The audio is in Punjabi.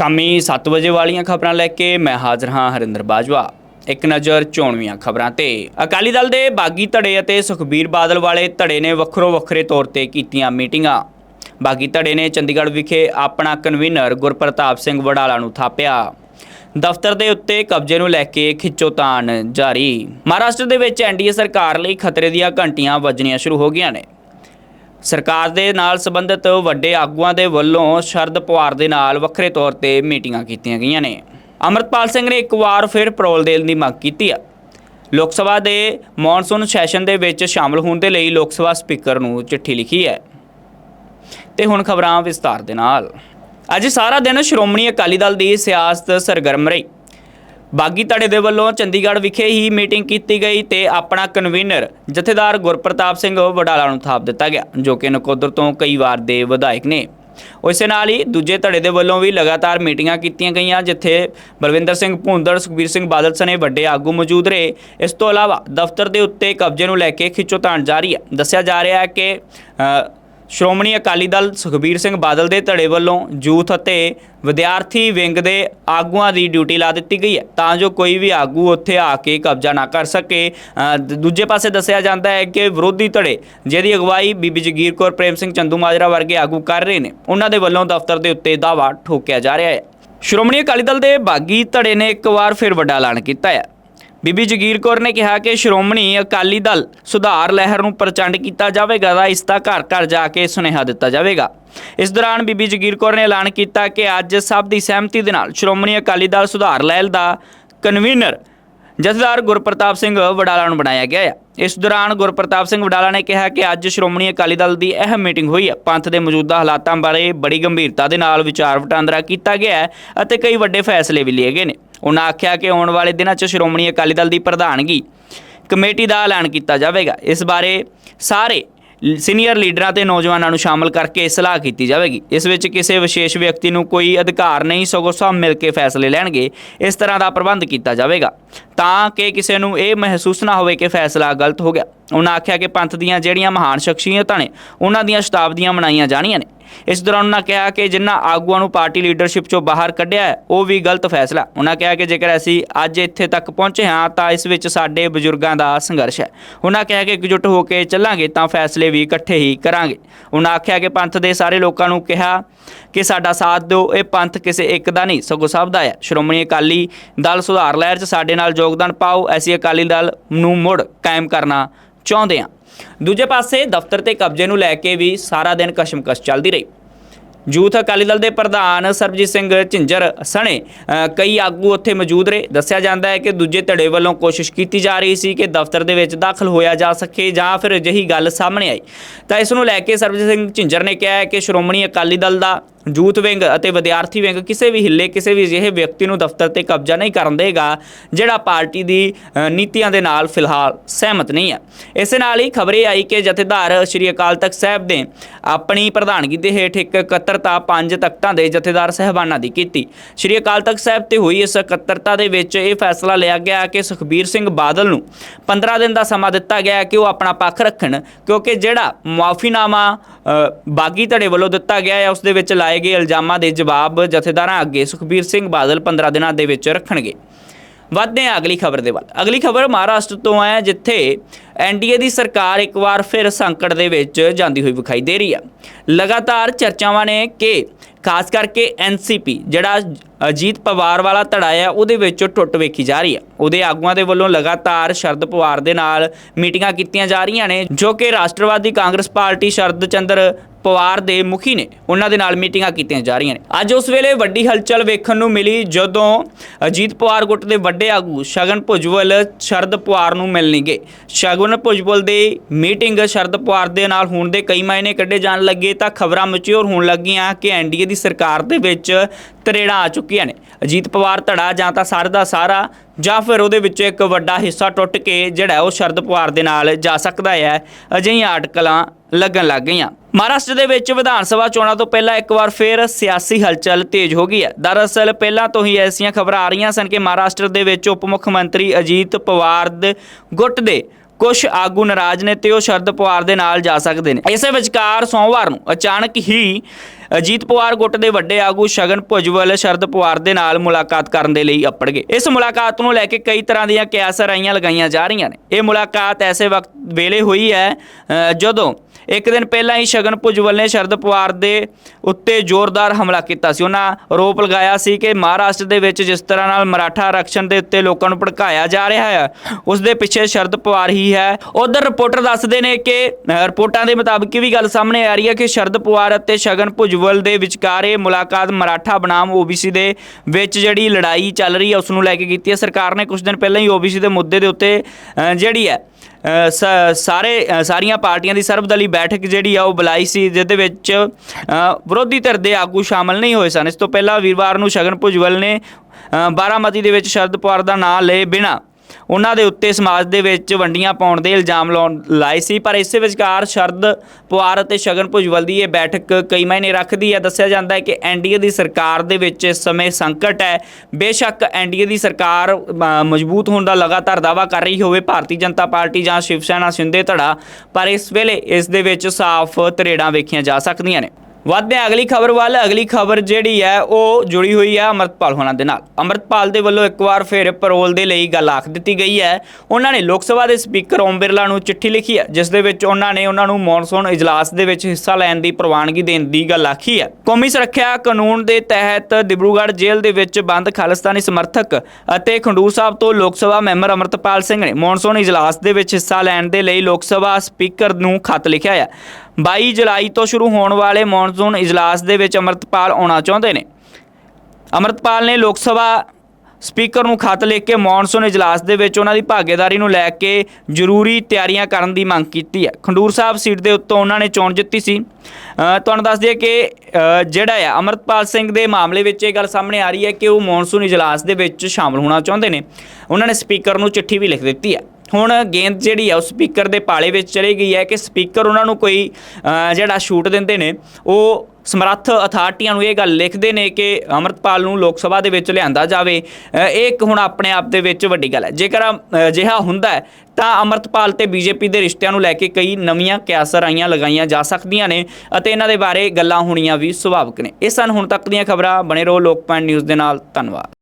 ਸ਼ਾਮੀ 7 ਵਜੇ ਵਾਲੀਆਂ ਖਬਰਾਂ ਲੈ ਕੇ ਮੈਂ ਹਾਜ਼ਰ ਹਾਂ ਹਰਿੰਦਰ ਬਾਜਵਾ। ਇੱਕ ਨਜ਼ਰ ਚੋਣਵੀਆਂ ਖਬਰਾਂ ਤੇ। ਅਕਾਲੀ ਦਲ ਦੇ ਬਾਗੀ ਧੜੇ ਅਤੇ ਸੁਖਬੀਰ ਬਾਦਲ ਵਾਲੇ ਧੜੇ ਨੇ ਵੱਖਰੋ ਵੱਖਰੇ ਤੌਰ ਤੇ ਕੀਤੀਆਂ ਮੀਟਿੰਗਾਂ। ਬਾਗੀ ਧੜੇ ਨੇ ਚੰਡੀਗੜ੍ਹ ਵਿਖੇ ਆਪਣਾ ਕਨਵੀਨਰ ਗੁਰਪ੍ਰਤਾਪ ਸਿੰਘ ਵਡਾਲਾ ਨੂੰ ਥਾਪਿਆ। ਦਫ਼ਤਰ ਦੇ ਉੱਤੇ ਕਬਜ਼ੇ ਨੂੰ ਲੈ ਕੇ ਖਿੱਚੋਤਾਣ ਜਾਰੀ। ਮਹਾਰਾਸ਼ਟਰ ਦੇ ਵਿੱਚ ਐਨਡੀਏ ਸਰਕਾਰ ਲਈ ਖਤਰੇ ਦੀਆਂ ਘੰਟੀਆਂ ਵੱਜਣੀਆਂ ਸ਼ੁਰੂ ਹੋ ਗਈਆਂ ਨੇ। ਸਰਕਾਰ ਦੇ ਨਾਲ ਸੰਬੰਧਿਤ ਵੱਡੇ ਆਗੂਆਂ ਦੇ ਵੱਲੋਂ ਸ਼ਰਦ ਪਵਾਰ ਦੇ ਨਾਲ ਵੱਖਰੇ ਤੌਰ ਤੇ ਮੀਟਿੰਗਾਂ ਕੀਤੀਆਂ ਗਈਆਂ ਨੇ। ਅਮਰਤਪਾਲ ਸਿੰਘ ਨੇ ਇੱਕ ਵਾਰ ਫਿਰ ਪੈਰੋਲ ਦੇਣ ਦੀ ਮੰਗ ਕੀਤੀ ਹੈ ਲੋਕ ਸਭਾ ਦੇ ਮੌਨਸੂਨ ਸੈਸ਼ਨ ਦੇ ਵਿੱਚ ਸ਼ਾਮਲ ਹੋਣ ਦੇ ਲਈ ਲੋਕ ਸਭਾ ਸਪੀਕਰ ਨੂੰ ਚਿੱਠੀ ਲਿਖੀ ਹੈ। ਤੇ ਹੁਣ ਖਬਰਾਂ ਵਿਸਤਾਰ ਦੇ ਨਾਲ। ਅੱਜ ਸਾਰਾ ਦਿਨ ਸ਼੍ਰੋਮਣੀ ਅਕਾਲੀ ਦਲ ਦੀ ਸਿਆਸਤ ਸਰਗਰਮ ਰਹੀ। ਬਾਗੀ ਧੜੇ ਦੇ ਵੱਲੋਂ ਚੰਡੀਗੜ੍ਹ ਵਿਖੇ ਹੀ ਮੀਟਿੰਗ ਕੀਤੀ ਗਈ ਤੇ ਆਪਣਾ ਕਨਵੀਨਰ ਜਥੇਦਾਰ ਗੁਰਪ੍ਰਤਾਪ ਸਿੰਘ ਵਡਾਲਾ ਨੂੰ ਥਾਪ ਦਿੱਤਾ ਗਿਆ, ਜੋ ਕਿ ਨਕੋਦਰ ਤੋਂ ਕਈ ਵਾਰ ਦੇ ਵਿਧਾਇਕ ਨੇ। ਉਸੇ ਨਾਲ ਹੀ ਦੂਜੇ ਧੜੇ ਦੇ ਵੱਲੋਂ ਵੀ ਲਗਾਤਾਰ ਮੀਟਿੰਗਾਂ ਕੀਤੀਆਂ ਗਈਆਂ, ਜਿੱਥੇ ਬਲਵਿੰਦਰ ਸਿੰਘ ਭੁੰਦੜ, ਸੁਖਬੀਰ ਸਿੰਘ ਬਾਦਲ ਸਣੇ ਵੱਡੇ ਆਗੂ ਮੌਜੂਦ ਰਹੇ। ਇਸ ਤੋਂ ਇਲਾਵਾ ਦਫ਼ਤਰ ਦੇ ਉੱਤੇ ਕਬਜ਼ੇ ਨੂੰ ਲੈ ਕੇ ਖਿੱਚੋਤਾਣ ਜਾਰੀ ਹੈ। ਦੱਸਿਆ ਜਾ ਰਿਹਾ ਹੈ ਕਿ ਸ਼੍ਰੋਮਣੀ ਅਕਾਲੀ ਦਲ ਸੁਖਬੀਰ ਸਿੰਘ ਬਾਦਲ ਦੇ ਧੜੇ ਵੱਲੋਂ ਯੂਥ ਅਤੇ ਵਿਦਿਆਰਥੀ ਵਿੰਗ ਦੇ ਆਗੂਆਂ ਦੀ ਡਿਊਟੀ ਲਾ ਦਿੱਤੀ ਗਈ ਹੈ। ਤਾਂ ਜੋ ਕੋਈ ਵੀ ਆਗੂ ਉੱਥੇ ਆ ਕੇ ਕਬਜ਼ਾ ਨਾ ਕਰ ਸਕੇ। ਦੂਜੇ ਪਾਸੇ ਦੱਸਿਆ ਜਾਂਦਾ ਹੈ ਕਿ ਵਿਰੋਧੀ ਧੜੇ, ਜਿਹਦੀ ਅਗਵਾਈ ਬੀਬੀ ਜਗੀਰ ਕੌਰ, ਪ੍ਰੇਮ ਸਿੰਘ ਚੰਦੂ ਮਾਜਰਾ ਵਰਗੇ ਆਗੂ ਕਰ ਰਹੇ ਨੇ, ਉਹਨਾਂ ਦੇ ਵੱਲੋਂ ਦਫ਼ਤਰ ਦੇ ਉੱਤੇ ਦਾਵਾ ਠੋਕਿਆ ਜਾ ਰਿਹਾ ਹੈ। ਸ਼੍ਰੋਮਣੀ ਅਕਾਲੀ ਦਲ ਦੇ ਬਾਗੀ ਧੜੇ ਨੇ ਇੱਕ ਵਾਰ ਫਿਰ ਵੱਡਾ ਐਲਾਨ ਕੀਤਾ ਹੈ। ਬੀਬੀ ਜਗੀਰ ਕੌਰ ਨੇ ਕਿਹਾ ਕਿ ਸ਼੍ਰੋਮਣੀ ਅਕਾਲੀ ਦਲ ਸੁਧਾਰ ਲਹਿਰ ਨੂੰ ਪ੍ਰਚੰਡ ਕੀਤਾ ਜਾਵੇਗਾ ਦਾ ਇਸ ਦਾ ਘਰ ਘਰ ਜਾ ਕੇ ਸੁਨੇਹਾ ਦਿੱਤਾ ਜਾਵੇਗਾ। ਇਸ ਦੌਰਾਨ ਬੀਬੀ ਜਗੀਰ ਕੌਰ ਨੇ ਐਲਾਨ ਕੀਤਾ ਕਿ ਅੱਜ ਸਭ ਦੀ ਸਹਿਮਤੀ ਦੇ ਨਾਲ ਸ਼੍ਰੋਮਣੀ ਅਕਾਲੀ ਦਲ ਸੁਧਾਰ ਲਹਿਰ ਦਾ ਕਨਵੀਨਰ ਜਥੇਦਾਰ ਗੁਰਪ੍ਰਤਾਪ ਸਿੰਘ ਵਡਾਲਾ ਨੂੰ ਬਣਾਇਆ ਗਿਆ ਹੈ ਇਸ ਦੌਰਾਨ ਗੁਰਪ੍ਰਤਾਪ ਸਿੰਘ ਵਡਾਲਾ ਨੇ ਕਿਹਾ ਕਿ ਅੱਜ ਸ਼੍ਰੋਮਣੀ ਅਕਾਲੀ ਦਲ ਦੀ ਅਹਿਮ ਮੀਟਿੰਗ ਹੋਈ ਹੈ ਪੰਥ ਦੇ ਮੌਜੂਦਾ ਹਾਲਾਤਾਂ ਬਾਰੇ ਬੜੀ ਗੰਭੀਰਤਾ ਦੇ ਨਾਲ ਵਿਚਾਰ ਵਟਾਂਦਰਾ ਕੀਤਾ ਗਿਆ ਹੈ ਅਤੇ ਕਈ ਵੱਡੇ ਫੈਸਲੇ ਵੀ ਲਏ ਗਏ ਨੇ। ਉਹਨਾਂ ਆਖਿਆ ਕਿ ਆਉਣ ਵਾਲੇ ਦਿਨਾਂ 'ਚ ਸ਼੍ਰੋਮਣੀ ਅਕਾਲੀ ਦਲ ਦੀ ਪ੍ਰਧਾਨਗੀ ਕਮੇਟੀ ਦਾ ਐਲਾਨ ਕੀਤਾ ਜਾਵੇਗਾ। ਇਸ ਬਾਰੇ ਸਾਰੇ ਸੀਨੀਅਰ ਲੀਡਰਾਂ ਤੇ ਨੌਜਵਾਨਾਂ ਨੂੰ ਸ਼ਾਮਲ ਕਰਕੇ ਸਲਾਹ ਕੀਤੀ ਜਾਵੇਗੀ। ਇਸ ਵਿੱਚ ਕਿਸੇ ਵਿਸ਼ੇਸ਼ ਵਿਅਕਤੀ ਨੂੰ ਕੋਈ ਅਧਿਕਾਰ ਨਹੀਂ, ਸਗੋਂ ਸਭ ਮਿਲ ਕੇ ਫੈਸਲੇ ਲੈਣਗੇ। ਇਸ ਤਰ੍ਹਾਂ ਦਾ ਪ੍ਰਬੰਧ ਕੀਤਾ ਜਾਵੇਗਾ। ਤਾਂ ਕਿ ਕਿਸੇ ਨੂੰ ਇਹ ਮਹਿਸੂਸ ਨਾ ਹੋਵੇ ਕਿ ਫੈਸਲਾ ਗਲਤ ਹੋ ਗਿਆ। ਉਹਨਾਂ ਆਖਿਆ ਕਿ ਪੰਥ ਦੀਆਂ ਜਿਹੜੀਆਂ ਮਹਾਨ ਸ਼ਖਸੀਅਤਾਂ ਨੇ, ਉਹਨਾਂ ਦੀਆਂ ਸ਼ਤਾਬਦੀਆਂ ਮਨਾਈਆਂ ਜਾਣੀਆਂ ਨੇ। ਇਸ ਦੌਰਾਨ ਉਹਨਾਂ ਕਿਹਾ ਕਿ ਜਿਨ੍ਹਾਂ ਆਗੂਆਂ ਨੂੰ ਪਾਰਟੀ ਲੀਡਰਸ਼ਿਪ ਚੋਂ ਬਾਹਰ ਕੱਢਿਆ ਹੈ, ਉਹ ਵੀ ਗਲਤ ਫੈਸਲਾ ਉਹਨਾਂ ਕਿਹਾ ਕਿ ਜੇਕਰ ਅਸੀਂ ਅੱਜ ਇੱਥੇ ਤੱਕ ਪਹੁੰਚੇ ਹਾਂ, ਤਾਂ ਇਸ ਵਿੱਚ ਸਾਡੇ ਬਜ਼ੁਰਗਾਂ ਦਾ ਸੰਘਰਸ਼ ਹੈ। ਉਹਨਾਂ ਕਿਹਾ ਕਿ ਇਕਜੁੱਟ ਹੋ ਕੇ ਚੱਲਾਂਗੇ, ਤਾਂ ਫੈਸਲੇ ਵੀ ਇਕੱਠੇ ਹੀ ਕਰਾਂਗੇ। ਉਹਨਾਂ ਆਖਿਆ ਕਿ ਪੰਥ ਦੇ ਸਾਰੇ ਲੋਕਾਂ ਨੂੰ ਕਿਹਾ ਕਿ ਸਾਡਾ ਸਾਥ ਦਿਓ, ਇਹ ਪੰਥ ਕਿਸੇ ਇੱਕ ਦਾ ਨਹੀਂ, ਸਗੋਂ ਸਭ ਦਾ ਹੈ। ਸ਼੍ਰੋਮਣੀ ਅਕਾਲੀ ਦਲ ਸੁਧਾਰ ਲਹਿਰ 'ਚ ਸਾਡੇ ਨਾਲ ਯੋਗਦਾਨ ਪਾਓ, ਅਸੀਂ ਅਕਾਲੀ ਦਲ ਨੂੰ ਮੁੜ ਕਾਇਮ ਕਰਨਾ ਚਾਹੁੰਦੇ ਹਾਂ। ਦੂਜੇ ਪਾਸੇ ਦਫ਼ਤਰ ਤੇ ਕਬਜ਼ੇ ਨੂੰ ਲੈ ਕੇ ਵੀ ਸਾਰਾ ਦਿਨ ਕਸ਼ਮਕਸ਼ ਚੱਲਦੀ ਰਹੀ। ਯੂਥ ਅਕਾਲੀ ਦਲ ਦੇ ਪ੍ਰਧਾਨ ਸਰਬਜੀਤ ਸਿੰਘ ਝਿੰਜਰ ਸਣੇ ਕਈ ਆਗੂ ਉੱਥੇ ਮੌਜੂਦ ਰਹੇ। ਦੱਸਿਆ ਜਾਂਦਾ ਹੈ ਕਿ ਦੂਜੇ ਧੜੇ ਵੱਲੋਂ ਕੋਸ਼ਿਸ਼ ਕੀਤੀ ਜਾ ਰਹੀ ਸੀ ਕਿ ਦਫ਼ਤਰ ਦੇ ਵਿੱਚ ਦਾਖਲ ਹੋਇਆ ਜਾ ਸਕੇ ਜਾਂ ਫਿਰ ਅਜਿਹੀ ਗੱਲ ਸਾਹਮਣੇ ਆਈ। ਤਾਂ ਇਸ ਨੂੰ ਲੈ ਕੇ ਸਰਬਜੀਤ ਸਿੰਘ ਝਿੰਜਰ ਨੇ ਕਿਹਾ ਹੈ ਕਿ ਸ਼੍ਰੋਮਣੀ ਅਕਾਲੀ ਦਲ ਦਾ ਯੂਥ ਵਿੰਗ ਅਤੇ ਵਿਦਿਆਰਥੀ ਵਿੰਗ ਕਿਸੇ ਵੀ ਹਿੱਲੇ, ਕਿਸੇ ਵੀ ਅਜਿਹੇ ਵਿਅਕਤੀ ਨੂੰ ਦਫ਼ਤਰ ਤੇ ਕਬਜ਼ਾ ਨਹੀਂ ਕਰਨ ਦੇਗਾ, ਜਿਹੜਾ ਪਾਰਟੀ ਦੀ ਨੀਤੀਆਂ ਦੇ ਨਾਲ ਫਿਲਹਾਲ ਸਹਿਮਤ ਨਹੀਂ ਹੈ। ਇਸੇ ਨਾਲ ਹੀ ਖਬਰੇ ਆਈ ਕਿ ਜਥੇਦਾਰ ਸ਼੍ਰੀ ਅਕਾਲ ਤਖਤ ਸਾਹਿਬ ਨੇ ਆਪਣੀ ਪ੍ਰਧਾਨਗੀ ਦੇ ਹੇਠ ਇੱਕ ਇਕੱਤਰਤਾ ਪੰਜ ਤਖਤਾਂ ਦੇ ਜਥੇਦਾਰ ਸਹਿਬਾਨਾਂ ਦੀ ਕੀਤੀ। ਸ਼੍ਰੀ ਅਕਾਲ ਤਖਤ ਸਾਹਿਬ ਤੇ ਹੋਈ ਇਸ ਇਕੱਤਰਤਾ ਦੇ ਵਿੱਚ ਇਹ ਫੈਸਲਾ ਲਿਆ ਗਿਆ ਕਿ ਸੁਖਬੀਰ ਸਿੰਘ ਬਾਦਲ ਨੂੰ 15 ਦਿਨ ਦਾ ਸਮਾਂ ਦਿੱਤਾ ਗਿਆ ਕਿ ਉਹ ਆਪਣਾ ਪੱਖ ਰੱਖਣ ਕਿਉਂਕਿ ਜਿਹੜਾ ਮੁਆਫੀਨਾਮਾ ਅ, ਬਾਗੀ ਧੜੇ ਵੱਲੋਂ ਦਿੱਤਾ ਗਿਆ ਹੈ ਉਸ ਦੇ ਵਿੱਚ ਲਾਏ ਗਏ ਇਲਜ਼ਾਮਾਂ ਦੇ ਜਵਾਬ ਜਥੇਦਾਰਾਂ ਅੱਗੇ ਸੁਖਬੀਰ ਸਿੰਘ ਬਾਦਲ 15 ਦਿਨਾਂ ਦੇ ਵਿੱਚ ਰੱਖਣਗੇ। ਵੱਧਦੇ ਹਾਂ ਅਗਲੀ ਖਬਰ ਦੇ ਵੱਲ। ਅਗਲੀ ਖਬਰ ਮਹਾਰਾਸ਼ਟਰ ਤੋਂ ਹੈ ਜਿੱਥੇ ਐਨਡੀਏ ਦੀ ਸਰਕਾਰ ਇੱਕ ਵਾਰ ਫਿਰ ਸੰਕਟ ਦੇ ਵਿੱਚ ਜਾਂਦੀ ਹੋਈ ਵਿਖਾਈ ਦੇ ਰਹੀ ਹੈ ਲਗਾਤਾਰ ਚਰਚਾਵਾਂ ਨੇ ਕਿ ਖਾਸ ਕਰਕੇ ਐਨਸੀਪੀ ਜਿਹੜਾ ਅਜੀਤ ਪਵਾਰ ਵਾਲਾ ਧੜਾ ਹੈ ਉਹਦੇ ਵਿੱਚ ਟੁੱਟ ਵੇਖੀ ਜਾ ਰਹੀ ਹੈ ਉਹਦੇ ਆਗੂਆਂ ਦੇ ਵੱਲੋਂ ਲਗਾਤਾਰ ਸ਼ਰਦ ਪਵਾਰ ਦੇ ਨਾਲ ਮੀਟਿੰਗਾਂ ਕੀਤੀਆਂ ਜਾ ਰਹੀਆਂ ਨੇ, ਜੋ ਕਿ ਰਾਸ਼ਟਰਵਾਦੀ ਕਾਂਗਰਸ ਪਾਰਟੀ ਸ਼ਰਦ ਚੰਦਰ ਪਵਾਰ ਦੇ ਮੁਖੀ ਨੇ। ਉਹਨਾਂ ਦੇ ਨਾਲ ਮੀਟਿੰਗਾਂ ਕੀਤੀਆਂ ਜਾ ਰਹੀਆਂ ਨੇ। ਅੱਜ ਉਸ ਵੇਲੇ ਵੱਡੀ ਹਲਚਲ ਵੇਖਣ ਨੂੰ ਮਿਲੀ, ਜਦੋਂ ਅਜੀਤ ਪਵਾਰ ਗੁੱਟ ਦੇ ਵੱਡੇ ਆਗੂ ਸ਼ਗਨ ਭੁਜਵਲ ਸ਼ਰਦ ਪਵਾਰ ਨੂੰ ਮਿਲਣਗੇ। ਸ਼ਗਨ ਭੁਜਬਲ ਦੀ ਮੀਟਿੰਗ ਸ਼ਰਦ ਪਵਾਰ ਦੇ ਨਾਲ ਹੋਣ ਦੇ ਕਈ ਮਾਇਨੇ ਕੱਢੇ ਜਾਣ ਲੱਗੇ ਤਾਂ ਖਬਰਾਂ ਮਚਿਓਰ ਹੋਣ ਲੱਗੀਆਂ ਕਿ ਐਨਡੀਏ ਦੀ ਸਰਕਾਰ ਦੇ ਵਿੱਚ ਤਰੇੜਾਂ ਆ ਚੁੱਕੀਆਂ ਨੇ। ਅਜੀਤ ਪਵਾਰ ਧੜਾ ਜਾਂ ਤਾਂ ਸਾਰਾ ਦਾ ਸਾਰਾ ਜਾਂ ਫਿਰ ਉਹਦੇ ਵਿੱਚੋਂ ਇੱਕ ਵੱਡਾ ਹਿੱਸਾ ਟੁੱਟ ਕੇ ਜਿਹੜਾ ਉਹ ਸ਼ਰਦ ਪਵਾਰ ਦੇ ਨਾਲ ਜਾ ਸਕਦਾ ਹੈ। ਅਜਿਹੀਆਂ ਆਰਟਕਲਾਂ ਲੱਗਣ ਲੱਗ ਗਈਆਂ। ਮਹਾਰਾਸ਼ਟਰ ਦੇ ਵਿੱਚ ਵਿਧਾਨ ਸਭਾ ਚੋਣਾਂ ਤੋਂ ਪਹਿਲਾਂ ਇੱਕ ਵਾਰ ਫੇਰ ਸਿਆਸੀ ਹਲਚਲ ਤੇਜ਼ ਹੋ ਗਈ ਹੈ। ਦਰਅਸਲ ਪਹਿਲਾਂ ਤੋਂ ਹੀ ਐਸੀਆਂ ਖਬਰਾਂ ਆ ਰਹੀਆਂ ਸਨ ਕਿ ਮਹਾਰਾਸ਼ਟਰ ਦੇ ਵਿੱਚ ਉਪ ਮੁੱਖ ਮੰਤਰੀ ਅਜੀਤ ਪਵਾਰ ਦੇ ਗੁੱਟ ਦੇ ਕੁਝ ਆਗੂ ਨਾਰਾਜ਼ ਨੇ ਤੇ ਉਹ ਸ਼ਰਦ ਪਵਾਰ ਦੇ ਨਾਲ ਜਾ ਸਕਦੇ ਨੇ। ਇਸੇ ਵਿਚਕਾਰ ਸੋਮਵਾਰ ਨੂੰ ਅਚਾਨਕ ਹੀ ਅਜੀਤ ਪਵਾਰ ਗੁੱਟ ਦੇ ਵੱਡੇ ਆਗੂ ਸ਼ਗਨ ਭੁਜਵਲ ਸ਼ਰਦ ਪਵਾਰ ਦੇ ਨਾਲ ਮੁਲਾਕਾਤ ਕਰਨ ਦੇ ਲਈ ਅੱਪੜ ਗਏ ਇਸ ਮੁਲਾਕਾਤ ਨੂੰ ਲੈ ਕੇ ਕਈ ਤਰ੍ਹਾਂ ਦੀਆਂ ਕਿਆਸਰਾਈਆਂ ਲਗਾਈਆਂ ਜਾ ਰਹੀਆਂ ਨੇ। ਇਹ ਮੁਲਾਕਾਤ ਐਸੇ ਵਕਤ ਵੇਲੇ ਹੋਈ ਹੈ ਜਦੋਂ ਇੱਕ ਦਿਨ ਪਹਿਲਾਂ ਹੀ ਸ਼ਗਨ ਭੁਜਵਲ ਨੇ ਸ਼ਰਦ ਪਵਾਰ ਦੇ ਉੱਤੇ ਜ਼ੋਰਦਾਰ ਹਮਲਾ ਕੀਤਾ ਸੀ। ਉਹਨਾਂ ਆਰੋਪ ਲਗਾਇਆ ਸੀ ਕਿ ਮਹਾਰਾਸ਼ਟਰ ਦੇ ਵਿੱਚ ਜਿਸ ਤਰ੍ਹਾਂ ਨਾਲ ਮਰਾਠਾ ਆਰਕਸ਼ਣ ਦੇ ਉੱਤੇ ਲੋਕਾਂ ਨੂੰ ਭੜਕਾਇਆ ਜਾ ਰਿਹਾ ਹੈ, ਉਸ ਦੇ ਪਿੱਛੇ ਸ਼ਰਦ ਪਵਾਰ ਹੀ ਹੈ। ਉਧਰ ਰਿਪੋਰਟਰ ਦੱਸਦੇ ਨੇ ਕਿ ਰਿਪੋਰਟਾਂ ਦੇ ਮੁਤਾਬਕ ਵੀ ਗੱਲ ਸਾਹਮਣੇ ਆ ਰਹੀ ਹੈ ਕਿ ਸ਼ਰਦ ਪਵਾਰ ਅਤੇ ਸ਼ਗਨ ਭੁਜਵਲ ਭੁਜਬਲ ਦੇ ਵਿਚਕਾਰ ਇਹ ਮੁਲਾਕਾਤ ਮਰਾਠਾ ਬਨਾਮ ਓਬੀਸੀ ਦੇ ਵਿੱਚ ਜਿਹੜੀ ਲੜਾਈ ਚੱਲ ਰਹੀ ਹੈ, ਉਸ ਨੂੰ ਲੈ ਕੇ ਕੀਤੀ ਹੈ। ਸਰਕਾਰ ਨੇ ਕੁਝ ਦਿਨ ਪਹਿਲਾਂ ਹੀ ਓਬੀਸੀ ਦੇ ਮੁੱਦੇ ਦੇ ਉੱਤੇ ਜਿਹੜੀ ਹੈ ਸਾਰੇ ਸਾਰੀਆਂ ਪਾਰਟੀਆਂ ਦੀ ਸਰਬਦਲੀ ਬੈਠਕ ਜਿਹੜੀ ਆ, ਉਹ ਬੁਲਾਈ ਸੀ, ਜਿਹਦੇ ਵਿੱਚ ਵਿਰੋਧੀ ਧਿਰ ਦੇ ਆਗੂ ਸ਼ਾਮਲ ਨਹੀਂ ਹੋਏ ਸਨ। ਇਸ ਤੋਂ ਪਹਿਲਾਂ ਵੀਰਵਾਰ ਨੂੰ ਸ਼ਗਨ ਭੁਜਵਲ ਨੇ ਬਾਰਾਮਤੀ ਦੇ ਵਿੱਚ ਸ਼ਰਦ ਪਵਾਰ ਦਾ ਨਾਂ ਲਏ ਬਿਨਾਂ ਉਹਨਾਂ ਦੇ ਉੱਤੇ ਸਮਾਜ ਦੇ ਵਿੱਚ ਵੰਡੀਆਂ ਪਾਉਣ ਦੇ ਇਲਜ਼ਾਮ ਲਾਉਣ ਲਾਏ ਸੀ, ਪਰ ਇਸੇ ਵਿਚਕਾਰ ਸ਼ਰਦ ਪਵਾਰ ਅਤੇ ਸ਼ਗਨ ਭੁਜਵਲ ਦੀ ਇਹ ਬੈਠਕ ਕਈ ਮਹੀਨੇ ਰੱਖਦੀ ਹੈ। ਦੱਸਿਆ ਜਾਂਦਾ ਹੈ ਕਿ ਐਨਡੀਏ ਦੀ ਸਰਕਾਰ ਦੇ ਵਿੱਚ ਇਸ ਸਮੇਂ ਸੰਕਟ ਹੈ। ਬੇਸ਼ੱਕ ਐਨਡੀਏ ਦੀ ਸਰਕਾਰ ਮਜ਼ਬੂਤ ਹੋਣ ਦਾ ਲਗਾਤਾਰ ਦਾਵਾ ਕਰ ਰਹੀ ਹੋਵੇ ਭਾਰਤੀ ਜਨਤਾ ਪਾਰਟੀ ਜਾਂ ਸ਼ਿਵ ਸੈਨਾ ਸ਼ਿੰਦੇ ਧੜਾ, ਪਰ ਇਸ ਵੇਲੇ ਇਸ ਦੇ ਵਿੱਚ ਸਾਫ਼ ਤਰੇੜਾਂ ਵੇਖੀਆਂ ਜਾ ਸਕਦੀਆਂ ਨੇ। ਵੱਧਦੇ ਹਾਂ, ਅਗਲੀ ਖਬਰ ਵੱਲ, ਅਗਲੀ ਖਬਰ ਜਿਹੜੀ ਹੈ, ਉਹ ਜੁੜੀ ਹੋਈ ਹੈ ਅਮਰਤਪਾਲ ਹੋਣਾ ਦੇ ਨਾਲ। ਅਮਰਤਪਾਲ ਦੇ ਵੱਲੋਂ ਇੱਕ ਵਾਰ ਫਿਰ ਪੈਰੋਲ ਦੇ ਲਈ ਗੱਲ ਆਖ ਦਿੱਤੀ ਗਈ ਹੈ। ਉਹਨਾਂ ਨੇ ਲੋਕ ਸਭਾ ਦੇ ਸਪੀਕਰ ਓਮ ਬਿਰਲਾ ਨੂੰ ਚਿੱਠੀ ਲਿਖੀ ਹੈ, ਜਿਸ ਦੇ ਵਿੱਚ ਉਹਨਾਂ ਨੇ ਉਹਨਾਂ ਨੂੰ ਮੌਨਸੂਨ ਇਜਲਾਸ ਦੇ ਵਿੱਚ ਹਿੱਸਾ ਲੈਣ ਦੀ ਪ੍ਰਵਾਨਗੀ ਦੇਣ ਦੀ ਗੱਲ ਆਖੀ ਹੈ। ਕੌਮੀ ਸੁਰੱਖਿਆ ਕਾਨੂੰਨ ਦੇ ਤਹਿਤ ਦਿਬਰੂਗੜ੍ਹ ਜੇਲ੍ਹ ਦੇ ਵਿੱਚ ਬੰਦ ਖਾਲਿਸਤਾਨੀ ਸਮਰਥਕ ਅਤੇ ਖੰਡੂਰ ਸਾਹਿਬ ਤੋਂ ਲੋਕ ਸਭਾ ਮੈਂਬਰ ਅਮਰਤਪਾਲ ਸਿੰਘ ਨੇ ਮੌਨਸੂਨ ਇਜਲਾਸ ਦੇ ਵਿੱਚ ਹਿੱਸਾ ਲੈਣ ਦੇ ਲਈ ਲੋਕ ਸਭਾ ਸਪੀਕਰ ਨੂੰ ਖਤ ਲਿਖਿਆ ਹੈ। 22 ਜੁਲਾਈ ਤੋਂ ਸ਼ੁਰੂ ਹੋਣ ਵਾਲੇ ਮੌਨਸੂਨ ਇਜਲਾਸ ਦੇ ਵਿੱਚ ਅਮਰਤਪਾਲ ਆਉਣਾ ਚਾਹੁੰਦੇ ਨੇ। ਅਮਰਤਪਾਲ ਨੇ ਲੋਕ ਸਭਾ ਸਪੀਕਰ ਨੂੰ ਖਤ ਲਿਖ ਕੇ ਮੌਨਸੂਨ ਇਜਲਾਸ ਦੇ ਵਿੱਚ ਉਹਨਾਂ ਦੀ ਭਾਗੀਦਾਰੀ ਨੂੰ ਲੈ ਕੇ ਜ਼ਰੂਰੀ ਤਿਆਰੀਆਂ ਕਰਨ ਦੀ ਮੰਗ ਕੀਤੀ ਹੈ। ਖੰਡੂਰ ਸਾਹਿਬ ਸੀਟ ਦੇ ਉੱਤੋਂ ਉਹਨਾਂ ਨੇ ਚੋਣ ਜਿੱਤੀ ਸੀ। ਤੁਹਾਨੂੰ ਦੱਸ ਦਈਏ ਕਿ ਜਿਹੜਾ ਆ ਅਮਰਤਪਾਲ ਸਿੰਘ ਦੇ ਮਾਮਲੇ ਵਿੱਚ ਇਹ ਗੱਲ ਸਾਹਮਣੇ ਆ ਰਹੀ ਹੈ ਕਿ ਉਹ ਮੌਨਸੂਨ ਇਜਲਾਸ ਦੇ ਵਿੱਚ ਸ਼ਾਮਲ ਹੋਣਾ ਚਾਹੁੰਦੇ ਨੇ। ਉਹਨਾਂ ਨੇ ਸਪੀਕਰ ਨੂੰ ਚਿੱਠੀ ਵੀ ਲਿਖ ਦਿੱਤੀ ਹੈ। ਹੁਣ ਗੇਂਦ ਜਿਹੜੀ ਆ, ਉਹ ਸਪੀਕਰ ਦੇ ਪਾਲੇ ਵਿੱਚ ਚਲੀ ਗਈ ਹੈ ਕਿ ਸਪੀਕਰ ਉਹਨਾਂ ਨੂੰ ਕੋਈ ਜਿਹੜਾ ਛੂਟ ਦਿੰਦੇ ਨੇ, ਉਹ ਸਮਰੱਥ ਅਥਾਰਟੀਆਂ ਨੂੰ ਇਹ ਗੱਲ ਲਿਖਦੇ ਨੇ ਕਿ ਅਮਰਤਪਾਲ ਨੂੰ ਲੋਕ ਸਭਾ ਦੇ ਵਿੱਚ ਲਿਆਂਦਾ ਜਾਵੇ। ਇਹ ਇੱਕ ਹੁਣ ਆਪਣੇ ਆਪ ਦੇ ਵਿੱਚ ਵੱਡੀ ਗੱਲ ਹੈ। ਜੇਕਰ ਅਜਿਹਾ ਹੁੰਦਾ ਹੈ, ਤਾਂ ਅਮਰਤਪਾਲ ਤੇ ਬੀਜੇਪੀ ਦੇ ਰਿਸ਼ਤਿਆਂ ਨੂੰ ਲੈ ਕੇ ਕਈ ਨਵੀਆਂ ਕਿਆਸਰਾਈਆਂ ਲਗਾਈਆਂ ਜਾ ਸਕਦੀਆਂ ਨੇ ਅਤੇ ਇਹਨਾਂ ਦੇ ਬਾਰੇ ਗੱਲਾਂ ਹੋਣੀਆਂ ਵੀ ਸੁਭਾਵਿਕ ਨੇ। ਇਹ ਸਨ ਹੁਣ ਤੱਕ ਦੀਆਂ ਖਬਰਾਂ। ਬਣੇ ਰਹੋ ਲੋਕਪਾਲ ਨਿਊਜ਼ ਦੇ ਨਾਲ। ਧੰਨਵਾਦ।